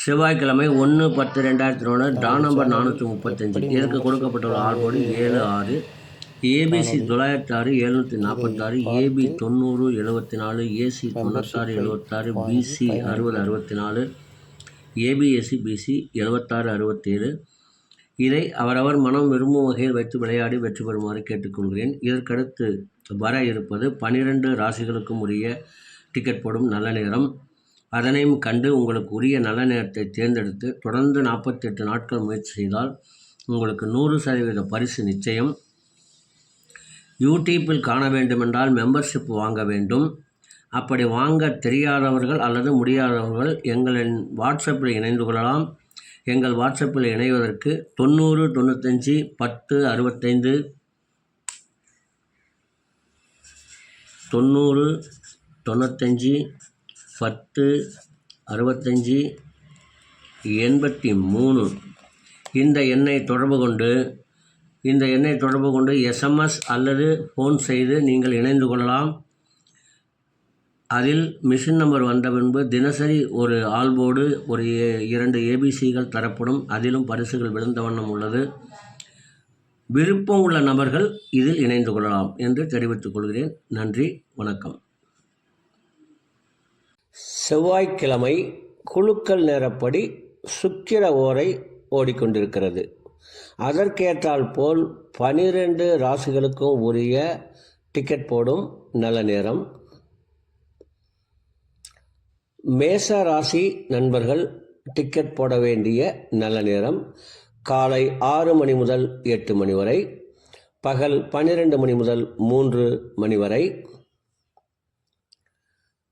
செவ்வாய்க்கிழமை ஒன்று பத்து ரெண்டாயிரத்தி ஒன்று டான் நம்பர் நானூற்றி முப்பத்தஞ்சு. இதற்கு கொடுக்கப்பட்டுள்ள ஆர்போர்டு ஏழு ஆறு. ஏபிசி தொள்ளாயிரத்தி ஆறு எழுநூற்றி நாற்பத்தாறு ஏபி தொண்ணூறு எழுபத்தி நாலு ஏசி தொண்ணூத்தாறு எழுபத்தாறு பிசி அறுபது அறுபத்தி நாலு ஏபிஎஸ்சி பிசி எழுபத்தாறு அறுபத்தேழு. இதை அவரவர் மனம் விரும்பும் வகையில் வைத்து விளையாடி வெற்றி பெறுமாறு கேட்டுக்கொள்கிறேன். இதற்கடுத்து வர இருப்பது பனிரெண்டு ராசிகளுக்கும் உரிய டிக்கெட் போடும் நல்ல நேரம். அதனையும் கண்டு உங்களுக்கு உரிய நல்ல நேரத்தை தேர்ந்தெடுத்து தொடர்ந்து நாற்பத்தெட்டு நாட்கள் முயற்சி செய்தால் உங்களுக்கு நூறு சதவீத பரிசு நிச்சயம். யூடியூப்பில் காண வேண்டுமென்றால் மெம்பர்ஷிப் வாங்க வேண்டும். அப்படி வாங்க தெரியாதவர்கள் அல்லது முடியாதவர்கள் எங்களின் வாட்ஸ்அப்பில் இணைந்து கொள்ளலாம். எங்கள் வாட்ஸ்அப்பில் இணைவதற்கு தொண்ணூறு தொண்ணூத்தஞ்சு பத்து அறுபத்தைந்து தொண்ணூறு தொண்ணூத்தஞ்சு பத்து அறுபத்தஞ்சி எண்பத்தி மூணு இந்த எண்ணை தொடர்பு கொண்டு இந்த எண்ணை தொடர்பு கொண்டு எஸ்எம்எஸ் அல்லது ஃபோன் செய்து நீங்கள் இணைந்து கொள்ளலாம். அதில் மிஷின் நம்பர் வந்த பின்பு தினசரி ஒரு ஆல்போர்டு ஒரு ஏ- இரண்டு ஏபிசிகள் தரப்படும். அதிலும் பரிசுகள் விழுந்த வண்ணம் உள்ளது. விருப்பம் உள்ள நபர்கள் இதில் இணைந்து கொள்ளலாம் என்று தெரிவித்துக் கொள்கிறேன். நன்றி வணக்கம். செவ்வாய்க்கிழமை குழுக்கள் நேரப்படி சுக்கிர ஓரை ஓடிக்கொண்டிருக்கிறது. அதற்கேற்றால் போல் பனிரெண்டு ராசிகளுக்கும் உரிய டிக்கெட் போடும் நல்ல நேரம். மேச ராசி நண்பர்கள் டிக்கெட் போட வேண்டிய நல்ல நேரம். காலை ஆறு மணி முதல் எட்டு மணி வரை பகல் பன்னிரெண்டு மணி முதல் மூன்று மணி வரை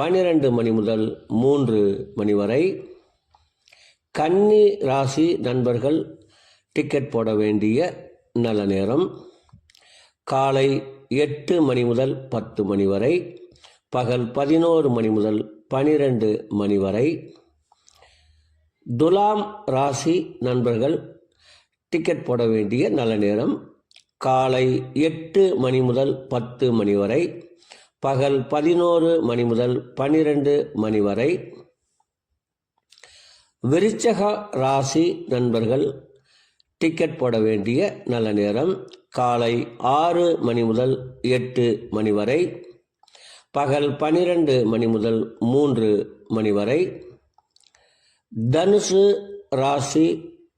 பன்னிரண்டு மணி முதல் மூன்று மணி வரை கன்னி ராசி நண்பர்கள் டிக்கெட் போட வேண்டிய நல்ல நேரம். காலை எட்டு மணி முதல் பத்து மணி வரை பகல் பதினோரு மணி முதல் பனிரெண்டு மணி வரை. துலாம் ராசி நண்பர்கள் டிக்கெட் போட வேண்டிய நல்ல நேரம். காலை எட்டு மணி முதல் பத்து மணி வரை பகல் பதினோரு மணி முதல் பன்னிரெண்டு மணி வரை விருச்சக ராசி நண்பர்கள் டிக்கெட் போட வேண்டிய நல்ல நேரம். காலை ஆறு மணி முதல் எட்டு மணி வரை. பகல் பன்னிரெண்டு மணி முதல் மூன்று மணி வரை. தனுசு ராசி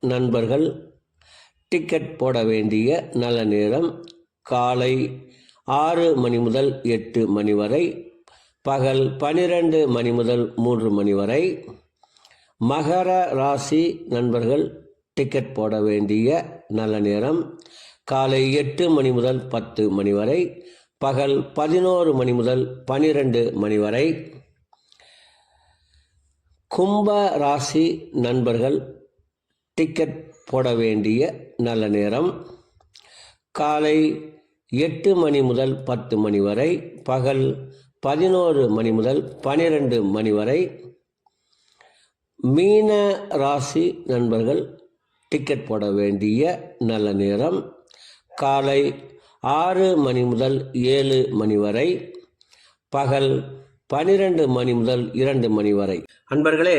நண்பர்கள் டிக்கெட் போட வேண்டிய நல்ல நேரம். காலை ஆறு மணி முதல் எட்டு மணி வரை பகல் பனிரெண்டு மணி முதல் மூன்று மணி வரை மகர ராசி நண்பர்கள் டிக்கெட் போட வேண்டிய நல்ல நேரம் காலை எட்டு மணி முதல் பத்து மணி வரை பகல் பதினோரு மணி முதல் பனிரெண்டு மணி வரை. கும்ப ராசி நண்பர்கள் டிக்கெட் போட வேண்டிய நல்ல நேரம் காலை எட்டு மணி முதல் பத்து மணி வரை பகல் பதினோரு மணி முதல் பனிரெண்டு மணி வரை. மீன ராசி நண்பர்கள் டிக்கெட் போட வேண்டிய நல்ல நேரம். காலை ஆறு மணி முதல் ஏழு மணி வரை பகல் பனிரெண்டு மணி முதல் இரண்டு மணி வரை. அன்பர்களே